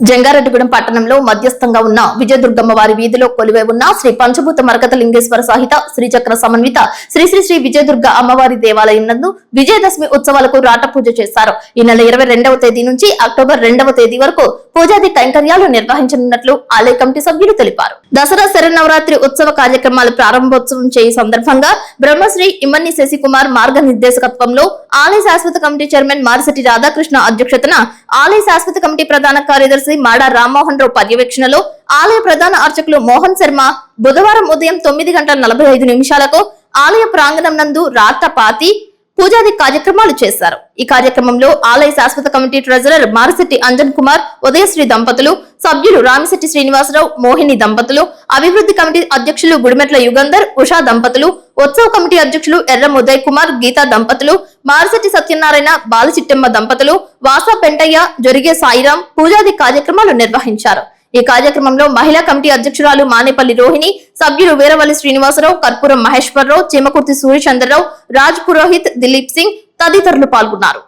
జంగారెడ్డిగూడెం పట్టణంలో మధ్యస్థంగా ఉన్న విజయదుర్గమ్మ వారి వీధిలో కొలువై ఉన్న శ్రీ పంచభూత మరకత లింగేశ్వర సహిత శ్రీచక్ర సమన్విత శ్రీ శ్రీ శ్రీ విజయదుర్గ అమ్మవారి దేవాలయం నందు విజయదశమి ఉత్సవాలకు రాట పూజ చేశారు. ఈ నెల ఇరవై రెండవ తేదీ నుంచి అక్టోబర్ రెండవ తేదీ వరకు పూజాది కైంకర్యాలు నిర్వహించనున్నట్లు ఆలయ కమిటీ సభ్యులు తెలిపారు. దసరా శరన్నవరాత్రి ఉత్సవ కార్యక్రమాల ప్రారంభోత్సవం చేయ సందర్భంగా బ్రహ్మశ్రీ ఇమ్మన్ని శశికుమార్ మార్గనిర్దేశకత్వంలో ఆలయ శాశ్వత కమిటీ చైర్మన్ మారిశెట్టి రాధాకృష్ణ అధ్యక్షతన ఆలయ శాశ్వత కమిటీ ప్రధాన కార్యదర్శి మాడా రామ్మోహన్ రావు పర్యవేక్షణలో ఆలయ ప్రధాన అర్చకులు మోహన్ శర్మ బుధవారం ఉదయం తొమ్మిది గంటల నలభై ఐదు నిమిషాలకు ఆలయ ప్రాంగణం నందు రాత పాతి పూజాది కార్యక్రమాలు చేశారు. ఈ కార్యక్రమంలో ఆలయ శాశ్వత కమిటీ ట్రెజరర్ మారశెట్టి అంజన్ కుమార్ ఉదయశ్రీ దంపతులు సభ్యులు రామిశెట్టి శ్రీనివాసరావు మోహిని దంపతులు అభివృద్ధి కమిటీ అధ్యక్షులు గుడిమెట్ల యుగంధర్ ఉషా దంపతులు ఉత్సవ కమిటీ అధ్యక్షులు ఎర్రం ఉదయ్ కుమార్ గీతా దంపతులు మారశెట్టి సత్యనారాయణ బాలచిట్టమ్మ దంపతులు వాసా పెంటయ్య జొరిగే సాయిరాం పూజాది కార్యక్రమాలు నిర్వహించారు. ఈ కార్యక్రమంలో మహిళా కమిటీ అధ్యక్షురాలు మానేపల్లి రోహిణి సభ్యులు వీరవల్లి శ్రీనివాసరావు కర్పూరం మహేశ్వరరావు చీమకుర్తి సూర్యచంద్రరావు రాజ్ పురోహిత్ దిలీప్ సింగ్ తదితరులు పాల్గొన్నారు.